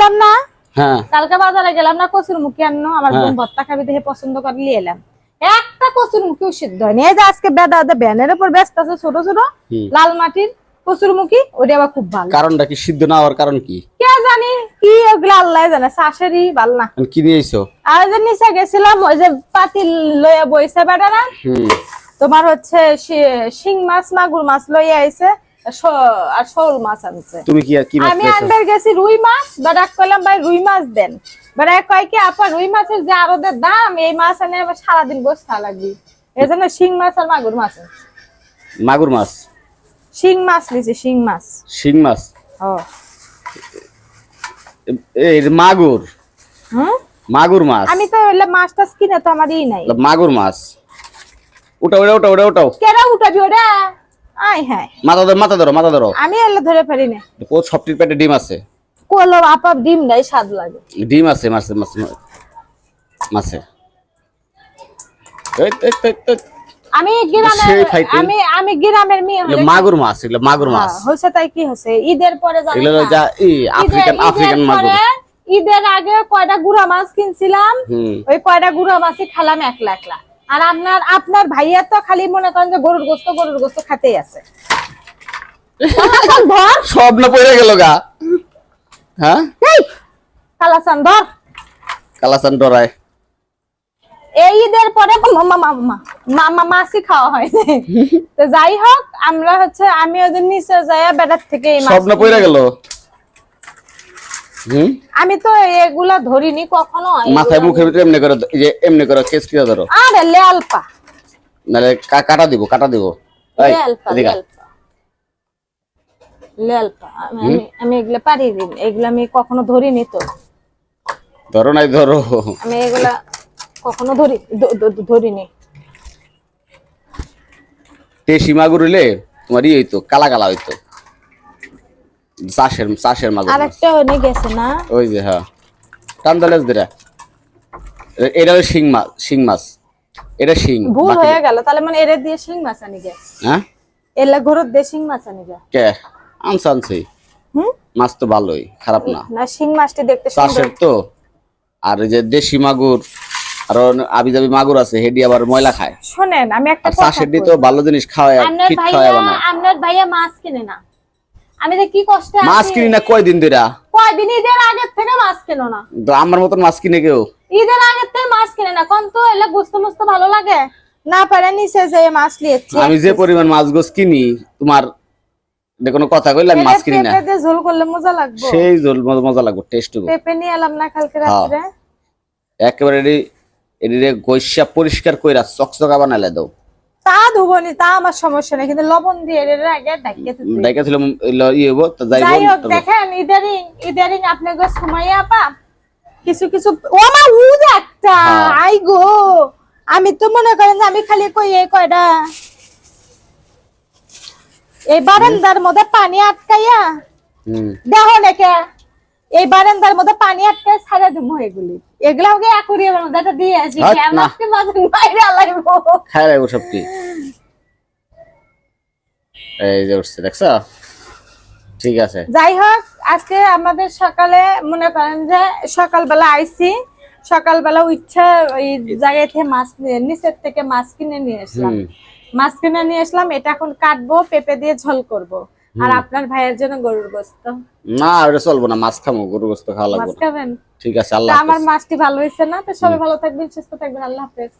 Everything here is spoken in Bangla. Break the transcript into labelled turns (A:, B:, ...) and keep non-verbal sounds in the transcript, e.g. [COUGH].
A: গেলাম না।
B: হ্যাঁ।
A: কালকে বাজারে গেলাম না কচুর মুখি আনো আমার
B: হ্যাঁ।
A: বোন ভর্তা খাবি দেখে পছন্দ করে নিয়ে এলাম। একটা কচুর মুখি সিদ্ধ হয়নি। এই যে আজকে বেদা ব্যানের উপর ব্যস্ত আছে ছোট ছোট লাল মাটির কচুর মুখি ওটা আবার খুব ভালো।
B: কারণটা কি? সিদ্ধ না হওয়ার কারণ কি?
A: কে জানি কি ওগুলো আল্লাহ জানে চাষেরই ভালো না।
B: কি নিয়ে আইছো
A: আর যে নিচে গেছিলাম ওই যে পাতিল বইছে তোমার হচ্ছে শি- মাছ মাগুর মাছ লইয়া আইছে। আর শোল মাছ আনছে।
B: তুমি কি কি মাছ
A: আমি গেছি রুই মাছ বেটা কইলাম ভাই রুই মাছ দেন। কয় কি আপা রুই মাছের যে আরদের দাম এই মাছ আনে আমার সারাদিন বসে থাকা লাগবে। এই শিং মাছ আর মাগুর মাছ
B: মাগুর মাছ?
A: শিং মাছ শিং মাছ।
B: শিং মাছ?
A: ও।
B: মাগুর।
A: হুম?
B: মাগুর মাছ।
A: আমি তো এলে মাছ টাছ কিনে তো আমার ই নাই।
B: মাগুর মাছ। উঠাও ওটা উঠাও ওটা উঠাও।
A: কেরা উঠাবি ওটা আয় হ্যাঁ।
B: মাথা ধরো মাথা ধরো মাথা ধরো।
A: আমি এলে ধরে পারি না।
B: ও সবটির পেটে ডিম আছে।
A: কোলো আপা ডিম নাই স্বাদ লাগে।
B: ডিম আছে মাছে মাছে মাছে। এই, এই, এই, এই।
A: আমি গ্রামের আমি আমি গ্রামের মেয়ে
B: মাগুর মাছ এগুলো মাগুর মাছ।
A: হ্যাঁ, হয়েছে তাই কি হয়েছে? ঈদের পরে জানি
B: এগুলো যা ই আফ্রিকান আফ্রিকান মাগুর।
A: ঈদের আগে কয়টা গুড়া মাছ কিনছিলাম? ওই কয়টা গুড়া মাছই খেলাম একলা একলা আর আপনার আপনার ভাইয়া তো খালি মনে করেন যে গরুর গোস্ত গরুর গোস্ত খাতেই আছে। ধর।
B: সব না পড়ে গেল গা। হ্যাঁ?
A: ধর।
B: কালাসান ডরায়
A: এই ঈদের পরে মামা মামা মামা মাছই খাওয়া হয় [LAUGHS] তো যাই হোক আমরা হচ্ছে আমি ওদের নিচে যাই বেড়ার থেকে এই মাছ
B: পড়ে গেল?
A: আমি তো এগুলা ধরিনি কখনো।
B: মাথায় মুখের ভিতরে এমনি করে যে এমনি করে কেস কিয়া ধরো।
A: আরে লেলপা
B: নাহলে কা- কাটা দিব কাটা দিব।
A: লেলপা। লেলপা আমি আমি- এগুলা পারি দিন এগুলা আমি কখনো ধরিনি তো।
B: ধরো নাই ধরো।
A: আমি এগুলা কখনো ধরি ধরিনি।
B: টেসি মাগুর হইলে তোমার ই হইতো কালা কালা হইতো। চাষের চাষের মাগুর
A: আর
B: মাছ।
A: ওনে গেছে না?
B: ওই যে হ্যাঁ। টান্দালেজ দিরা। এটা হলো শিং মাছ শিং মাছ। এটা শিং
A: ভুল হয়ে গেল তাহলে মানে এরে দিয়ে শিং মাছ আনি গে।
B: হ্যাঁ?
A: এলা ঘরত দিয়ে শিং মাছ আনি গে।
B: কে? আনছে আনছে।
A: হুম?
B: মাছ তো ভালোই খারাপ না।
A: না শিং মাছটি দেখতে সুন্দর।
B: চাষের তো। আর এই যে দেশি মাগুর আর আবি যাবি মাগুর আছে হেডি আবার ময়লা খায়।
A: শোনেন আমি একটা কথা
B: চাষের। তো ভালো জিনিস খাওয়ায়
A: আপনার ভাইয়া
B: খাওয়ায় বানায়।
A: আপনার ভাইয়া মাছ কিনে না। আমি যে কি কষ্টে
B: মাছ। কিনি না কয়দিন ধরে
A: কয়দিন? ঈদের আগের থেকে মাছ কেনো না।
B: তো আমার মতন মাছ কিনে কেউ?
A: ঈদের আগের থেকে মাছ কিনে না। কোন তো এলে গুস্ত মুস্ত ভালো লাগে। না পারে নিচে যে মাছ লিয়েছে।
B: আমি যে পরিমাণ মাছ গোছ কিনি তোমার এটা কোনো কথা কইলে আমি মাছ কিনি না।
A: পেঁপে ঝোল করলে মজা লাগবে।
B: সেই জল মজা- মজা লাগবে টেস্ট
A: পেঁপে নিয়ে এলাম না কালকে
B: হ্যাঁ।
A: রাত্রে।
B: একেবারে এডি এডিরে গৈসা পরিষ্কার কইরা চকচকা বানালে দাও।
A: তা ধুবনি তা আমার সমস্যা নেই কিন্তু লবণ দিয়ে এর আগে
B: ডাইকা ছিল ই হইব
A: যাই হোক দেখেন ইদারিং ইদারিং আপনাকে সময় আপা কিছু কিছু ও মা উ একটা
B: হ্যাঁ।
A: আই গো আমি তো মনে করেন যে আমি খালি কই এই কয়টা এই বারান্দার মধ্যে পানি আটকাইয়া দেখো নাকি? এই বারান্দার মধ্যে পানি আটকে ছাড়া দিব এগুলি। এগুলা ওকে অ্যাকুরিয়ামের মধ্যে একটা দিয়ে আসি কেমন মাঝে বাইরে আলাইবো
B: খাই লাগবো সবটি এই যে উঠছে দেখছ? ঠিক আছে।
A: যাই হোক আজকে আমাদের সকালে মনে করেন যে সকালবেলা আইছি সকালবেলা উঠছে ওই জায়গা থেকে মাছ নিয়ে নিচের থেকে মাছ কিনে নিয়ে আসলাম। মাছ কিনে নিয়ে আসলাম এটা এখন কাটবো পেঁপে দিয়ে ঝোল করব। আর আপনার ভাইয়ের জন্য গরুর গোস্ত?
B: না ওটা চলবো না মাছ খামো গরুর গোস্ত খাওয়া
A: মাছ
B: লাগবে না।
A: খাবেন?
B: ঠিক আছে আল্লাহ
A: আমার মাছটি ভালো হয়েছে না? তো সবাই ভালো থাকবেন সুস্থ থাকবেন আল্লাহ হাফেজ।